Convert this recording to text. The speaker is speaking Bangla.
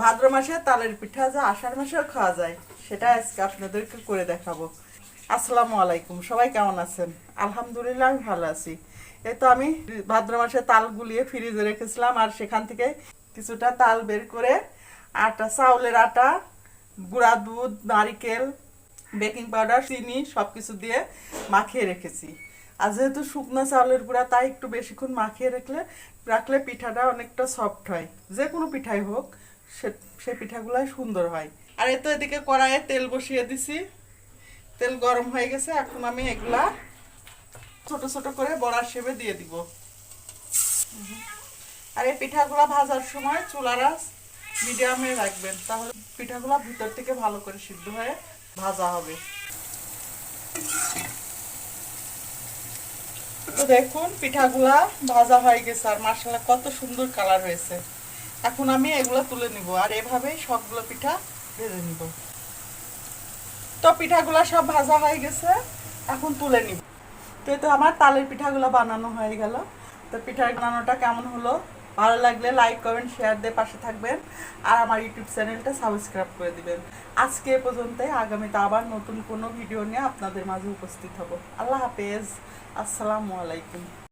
ভাদ্র মাসে তালের পিঠা যা, আষাঢ় মাসেও খাওয়া যায়। সেটা আজকে আপনাদেরকে করে দেখাবো। আসসালামু আলাইকুম, সবাই কেমন আছেন? আলহামদুলিল্লাহ, আমি ভালো আছি। এই তো আমি ভাদ্র মাসে তাল গুলিয়ে ফ্রিজে রেখেছিলাম, আর সেখান থেকে কিছুটা তাল বের করে আটা, চাউলের আটা, গুঁড়া দুধ, নারিকেল, বেকিং পাউডার, চিনি সব কিছু দিয়ে মাখিয়ে রেখেছি। আর যেহেতু শুকনো চাউলের গুঁড়া, তাই একটু বেশিক্ষণ মাখিয়ে রাখলে রাখলে পিঠাটা অনেকটা সফট হয়। যে কোনো পিঠাই হোক সে পিঠাগুলাই সুন্দর হয়। আর এই তো এদিকে কড়াইয়ে তেল বসিয়ে দিছি। তেল গরম হয়ে গেছে, এখন আমি এগুলা ছোট ছোট করে বড়ার শেপে দিয়ে দিব। আর এই পিঠাগুলা ভাজার সময় চুলারা মিডিয়ামে রাখবেন, তাহলে পিঠাগুলা ভিতর থেকে ভালো করে সিদ্ধ হয়ে ভাজা হবে। তো দেখুন, পিঠাগুলা ভাজা হয়ে গেছে, আর মাসালা কত সুন্দর কালার হয়েছে। এখন আমি এগুলো তুলে নিব আর এভাবেই সবগুলো পিঠা ভেজে নিব। তো পিঠাগুলা সব ভাজা হয়ে গেছে, এখন তুলে নিব। তো তো আমার তালের পিঠাগুলো বানানো হয়ে গেল। তো পিঠার বানানোটা কেমন হলো? ভালো লাগলে লাইক কমেন্ট শেয়ার দিয়ে পাশে থাকবেন। আর আমার ইউটিউব চ্যানেলটা সাবস্ক্রাইব করে দিবেন। আজকে এ পর্যন্তই, আগামীতে আবার নতুন কোনো ভিডিও নিয়ে আপনাদের মাঝে উপস্থিত হব। আল্লাহ হাফেজ। আসসালামু আলাইকুম।